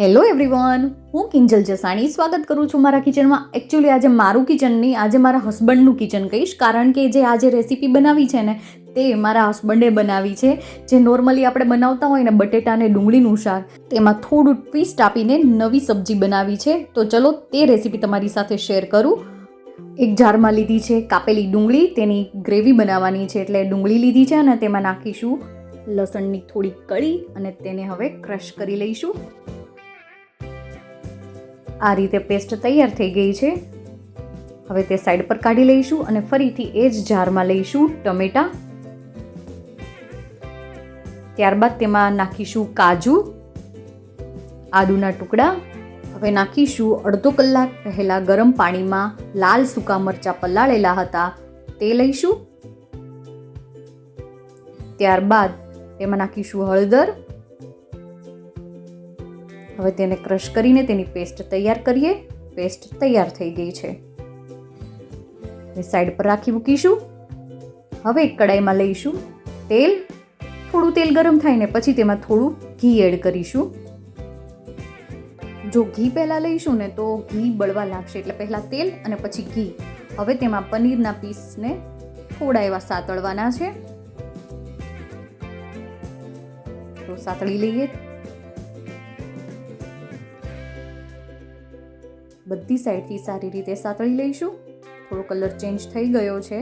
Hello everyone હું કિંજલ જસાણી. સ્વાગત કરું છું મારા કિચનમાં. એકચ્યુઅલી આજે મારું કિચન નહીં, આજે મારા હસબન્ડનું કિચન કહીશ. કારણ કે જે આજે રેસીપી બનાવી છે ને, તે મારા હસબન્ડે બનાવી છે. જે નોર્મલી આપણે બનાવતા હોય ને, બટેટા અને ડુંગળીનું શાક, તેમાં થોડું ટ્વિસ્ટ આપીને નવી સબ્જી બનાવી છે. તો ચલો તે રેસીપી તમારી સાથે શેર કરું. એક જારમાં લીધી છે કાપેલી ડુંગળી, તેની ગ્રેવી બનાવવાની છે એટલે ડુંગળી લીધી છે અને તેમાં નાખીશું લસણની થોડી કળી અને તેને હવે ક્રશ કરી લઈશું. આ રીતે પેસ્ટ તૈયાર થઈ ગઈ છે. હવે તે સાઈડ પર કાઢી લઈશું અને ફરીથી એ જ જારમાં લઈશું ટમેટા. ત્યારબાદ તેમાં નાખીશું કાજુ, આદુના ટુકડા. હવે નાખીશું અડધો કલાક પહેલાં ગરમ પાણીમાં લાલ સૂકા મરચાં પલાળેલા હતા તે લઈશું. ત્યારબાદ તેમાં નાખીશું હળદર હવે તેને ક્રશ કરીને તેની પેસ્ટ તૈયાર કરીએ. પેસ્ટ તૈયાર થઈ ગઈ છે. સાઈડ પર રાખી મૂકીશું. હવે એક કડાઈમાં લઈશું તેલ. થોડું તેલ ગરમ થાય ને પછી તેમાં થોડું ઘી એડ કરીશું. જો ઘી પહેલાં લઈશું ને તો ઘી બળવા લાગશે એટલે પહેલાં તેલ અને પછી ઘી. હવે તેમાં પનીરના પીસને થોડા એવા સાતળવાના છે. તો સાતળી લઈએ. બધી સાઈડથી સારી રીતે સાતળી લઈશું. થોડો કલર ચેન્જ થઈ ગયો છે.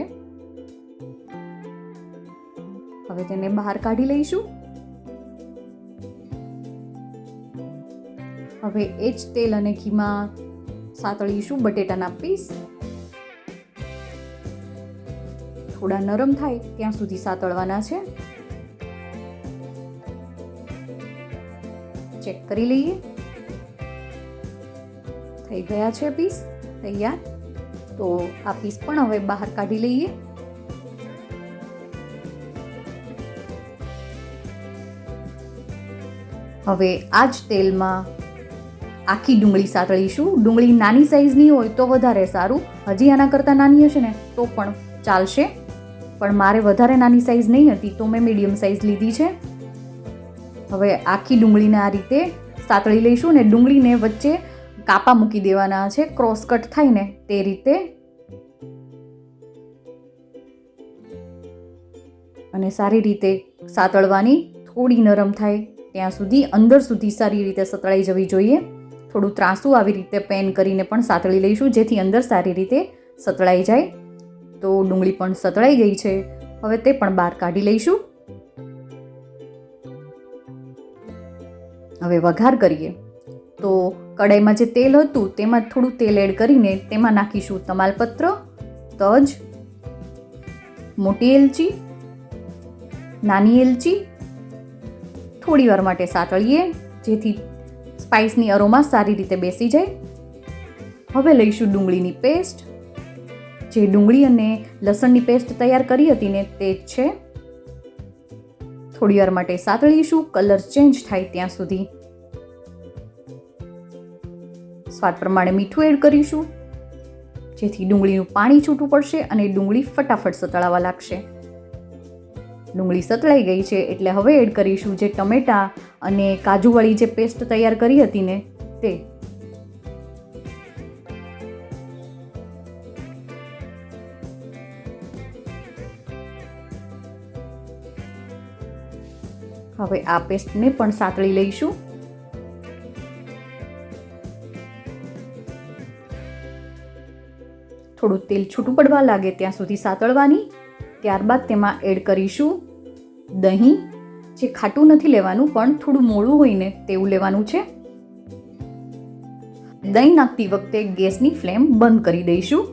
હવે તેને બહાર કાઢી લઈશું. હવે એ જ તેલ અને ઘીમાં સાતળીશું બટેટાના પીસ. થોડા નરમ થાય ત્યાં સુધી સાતળવાના છે. ચેક કરી લઈએ. થઈ ગયા છે પીસ, તૈયાર? તો આ પીસ પણ હવે બહાર કાઢી લઈએ. હવે આ જ તેલમાં આખી ડુંગળી સાતળીશું. ડુંગળી નાની સાઈઝની હોય તો વધારે સારું. હજી આના કરતાં નાની હશે ને, તો પણ ચાલશે. પણ મારે વધારે નાની સાઈઝ નહીં હતી, તો મેં મીડિયમ સાઈઝ લીધી છે. હવે આખી ડુંગળીને આ રીતે સાતળી લઈશું ને ડુંગળીને વચ્ચે કાપા મૂકી દેવાના છે ક્રોસ કટ થાય ને તે રીતે. અને સારી રીતે સાતળવાની, થોડી નરમ થાય ત્યાં સુધી, અંદર સુધી સારી રીતે સતળાઈ જવી જોઈએ. થોડું ત્રાસું આવી રીતે પેન કરીને પણ સાતળી લઈશું, જેથી અંદર સારી રીતે સતળાઈ જાય. તો ડુંગળી પણ સતળાઈ ગઈ છે. હવે તે પણ બહાર કાઢી લઈશું. હવે વઘાર કરીએ. તો કડાઈમાં જે તેલ હતું, તેમાં થોડું તેલ એડ કરીને તેમાં નાખીશું તમાલપત્ર, તજ, મોટી એલચી, નાની એલચી. થોડી વાર માટે સાતળીએ, જેથી સ્પાઇસની અરોમા સારી રીતે બેસી જાય. હવે લઈશું ડુંગળીની પેસ્ટ જે ડુંગળી અને લસણની પેસ્ટ તૈયાર કરી હતી ને તે જ છે. થોડી વાર માટે સાતળીશું કલર ચેન્જ થાય ત્યાં સુધી. સ્વાદ પ્રમાણે મીઠું એડ કરીશું. જેથી ડુંગળીનું પાણી છૂટું પડશે અને ડુંગળી ફટાફટ સતળાવા લાગશે. ડુંગળી સતળાઈ ગઈ છે એટલે હવે એડ કરીશું જે ટમેટા અને કાજુવાળી જે પેસ્ટ તૈયાર કરી હતી ને તે. હવે આ પેસ્ટને પણ સાતળી લઈશું. થોડું તેલ છૂટું પડવા લાગે ત્યાં સુધી સાતળવાની. ત્યારબાદ તેમાં એડ કરીશું દહીં, જે ખાટું નથી લેવાનું, પણ થોડું મોડું હોઈને તેવું લેવાનું છે. દહીં નાખતી વખતે ગેસની ફ્લેમ બંધ કરી દઈશું.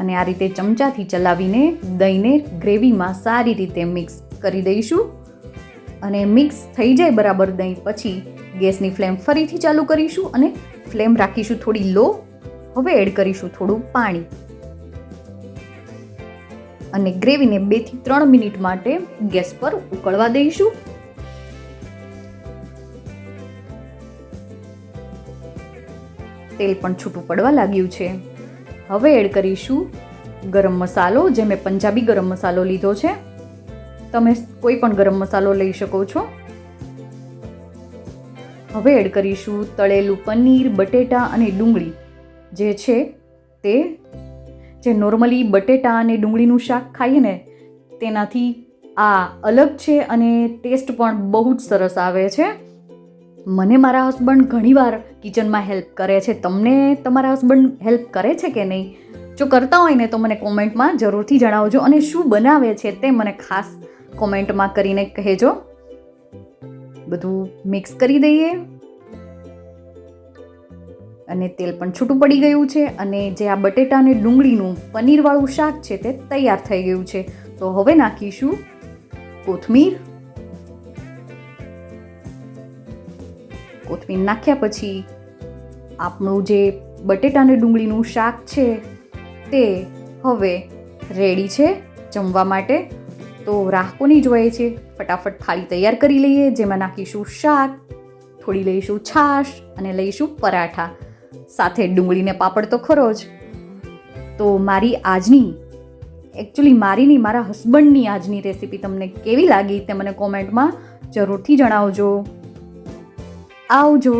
અને આ રીતે ચમચાથી ચલાવીને દહીંને ગ્રેવીમાં સારી રીતે મિક્સ કરી દઈશું. અને મિક્સ થઈ જાય બરાબર દહીં પછી ગેસની ફ્લેમ ફરીથી ચાલુ કરીશું અને ફ્લેમ રાખીશું થોડી લો. હવે એડ કરીશું થોડું પાણી. અને ગ્રેવીને બેથી ત્રણ મિનિટ માટે ગેસ પર ઉકળવા દઈશું. તેલ પણ છૂટું પડવા લાગ્યું છે. હવે એડ કરીશું ગરમ મસાલો, જે મેં પંજાબી ગરમ મસાલો લીધો છે. તમે કોઈ પણ ગરમ મસાલો લઈ શકો છો. હવે એડ કરીશું તળેલું પનીર, બટેટા અને ડુંગળી. જે છે તે જે નોર્મલી બટેટા અને ડુંગળીનું શાક ખાઈએ ને, તેનાથી આ અલગ છે અને ટેસ્ટ પણ બહુ જ સરસ આવે છે. મને મારા હસબન્ડ ઘણીવાર કિચનમાં હેલ્પ કરે છે. તમને તમારા હસબન્ડ હેલ્પ કરે છે કે નહીં? જો કરતા હોય ને તો મને કોમેન્ટમાં જરૂરથી જણાવજો અને શું બનાવે છે તે મને ખાસ કોમેન્ટમાં કરીને કહેજો. બધું મિક્સ કરી દઈએ. અને તેલ પણ છૂટું પડી ગયું છે અને જે આ બટેટા અને ડુંગળીનું પનીરવાળું શાક છે તે તૈયાર થઈ ગયું છે. તો હવે નાખીશું કોથમીર. કોથમીર નાખ્યા પછી આપણું જે બટેટા અને ડુંગળીનું શાક છે તે હવે રેડી છે જમવા માટે. તો રાહ કોની જોઈએ છે? ફટાફટ થાળી તૈયાર કરી લઈએ, જેમાં નાખીશું શાક, થોડી લઈશું છાશ અને લઈશું પરાઠા. સાથે ડુંગળીને પાપડ તો ખરો જ. તો મારી આજની એકચ્યુઅલી મારી નહીં, મારા હસબન્ડની આજની રેસીપી તમને કેવી લાગી તે મને કોમેન્ટમાં જરૂરથી જણાવજો. આવજો.